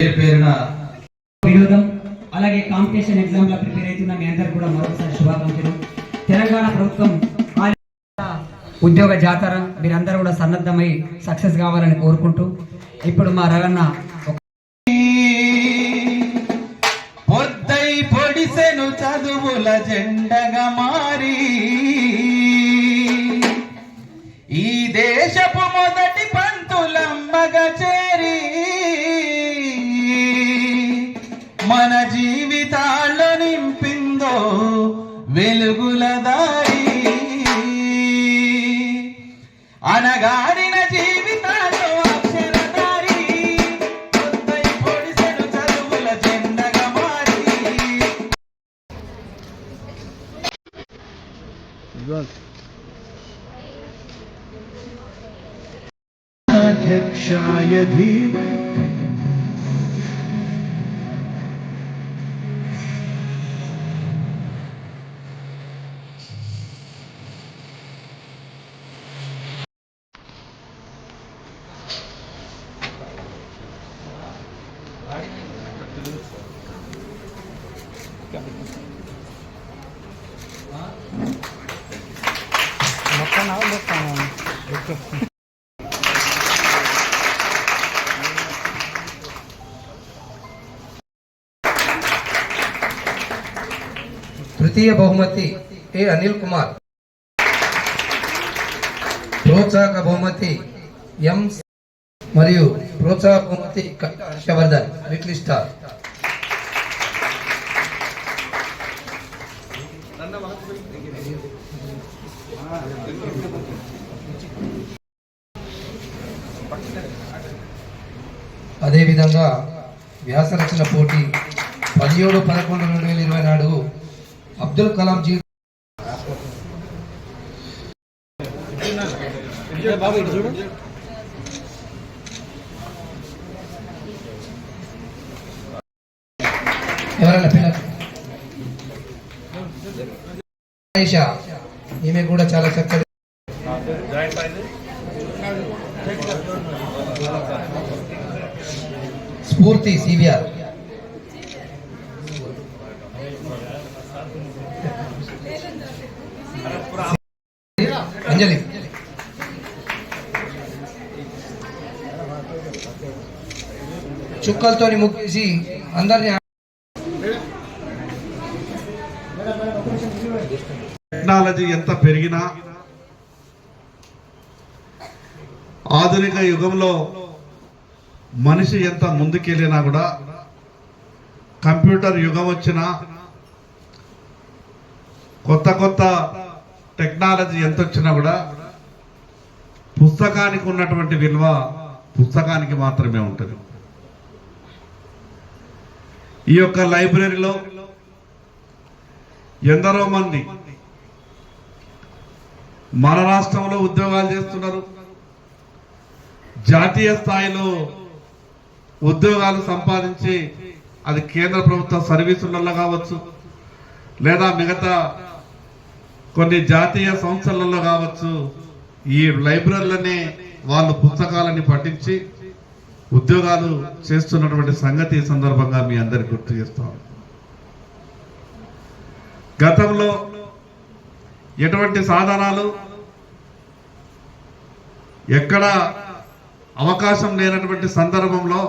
పేరు వినోదం అలాగే కాంపిటీషన్ ఎగ్జామ్లో ప్రిపేర్ అవుతున్న మీ అందరు కూడా మరొకసారి శుభాకాంక్షలు. తెలంగాణ ప్రభుత్వం ఉద్యోగ జాతర మీరందరూ కూడా సన్నద్ధమై సక్సెస్ కావాలని కోరుకుంటూ ఇప్పుడు మా రగన్న పొడిసెను చదువుల జెండగా అనగాడిన జీవితాలు అక్షరదారి పొద్దై తృతీయ బహుమతి ఏ అనిల్ కుమార్? ప్రోత్సాహక బహుమతి ఎం మరియు ప్రోత్సాహక బహుమతి హర్షవర్ధన్ లిటిల్ స్టార్. అదేవిధంగా వ్యాసరచన పోటీ పదిహేడు పదకొండు రెండు వేల ఇరవై నాడు అబ్దుల్ కలాం జీ ఎవరైనా పిల్లలు? ఈమె కూడా చాలా చక్కగా స్ఫూర్తి సివిఆర్ అంజలి. చుక్కలతోని ముగ్గేసి అందరినీ టెక్నాలజీ ఎంత పెరిగినా ఆధునిక యుగంలో మనిషి ఎంత ముందుకెళ్ళినా కూడా కంప్యూటర్ యుగం వచ్చినా కొత్త కొత్త టెక్నాలజీ ఎంత వచ్చినా కూడా పుస్తకానికి ఉన్నటువంటి విలువ పుస్తకానికి మాత్రమే ఉంటుంది. ఈ యొక్క లైబ్రరీలో ఎందరో మంది మన రాష్ట్రంలో ఉద్యోగాలు చేస్తున్నారు. జాతీయ స్థాయిలో ఉద్యోగాలు సంపాదించి అది కేంద్ర ప్రభుత్వ సర్వీసులలో కావచ్చు లేదా మిగతా కొన్ని జాతీయ సంస్థలలో కావచ్చు ఈ లైబ్రరీలనే వాళ్ళు పుస్తకాలని పఠించి ఉద్యోగాలు చేస్తున్నటువంటి సంగతి సందర్భంగా మీ అందరికి గుర్తు చేస్తాం గతంలో ఎటువంటి సాధనాలు? ఎక్కడ అవకాశం లేనటువంటి సందర్భంలో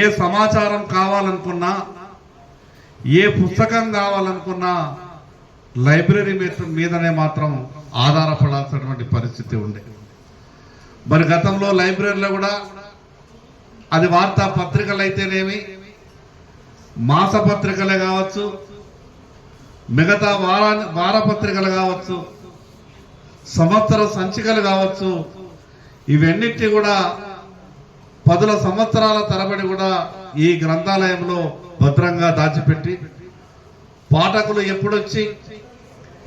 ఏ సమాచారం కావాలనుకున్నా ఏ పుస్తకం కావాలనుకున్నా లైబ్రరీ మీద మీదనే మాత్రం ఆధారపడాల్సినటువంటి పరిస్థితి ఉండే. మరి గతంలో లైబ్రరీలో కూడా అది వార్తా పత్రికలు అయితేనేమి మాసపత్రికలే కావచ్చు మిగతా వారా వారపత్రికలు కావచ్చు సంవత్సర సంచికలు కావచ్చు ఇవన్నిటి కూడా పదుల సంవత్సరాల తరబడి కూడా ఈ గ్రంథాలయంలో భద్రంగా దాచిపెట్టి పాఠకులు ఎప్పుడొచ్చి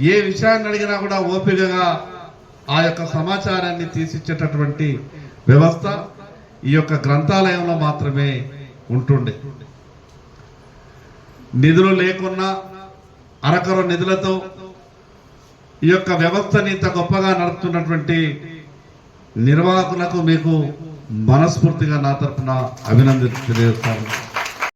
ఏ విషయాన్ని అడిగినా కూడా ఓపికగా ఆ యొక్క సమాచారాన్ని తీసిచ్చేటటువంటి వ్యవస్థ ఈ యొక్క గ్రంథాలయంలో మాత్రమే ఉంటుండే. నిధులు లేకున్నా అరకర నిధులతో ఈ యొక్క వ్యవస్థని ఇంత గొప్పగా నడుపుతున్నటువంటి నిర్వాహకులకు మీకు మనస్ఫూర్తిగా నా తరఫున అభినందన తెలియజేస్తాను.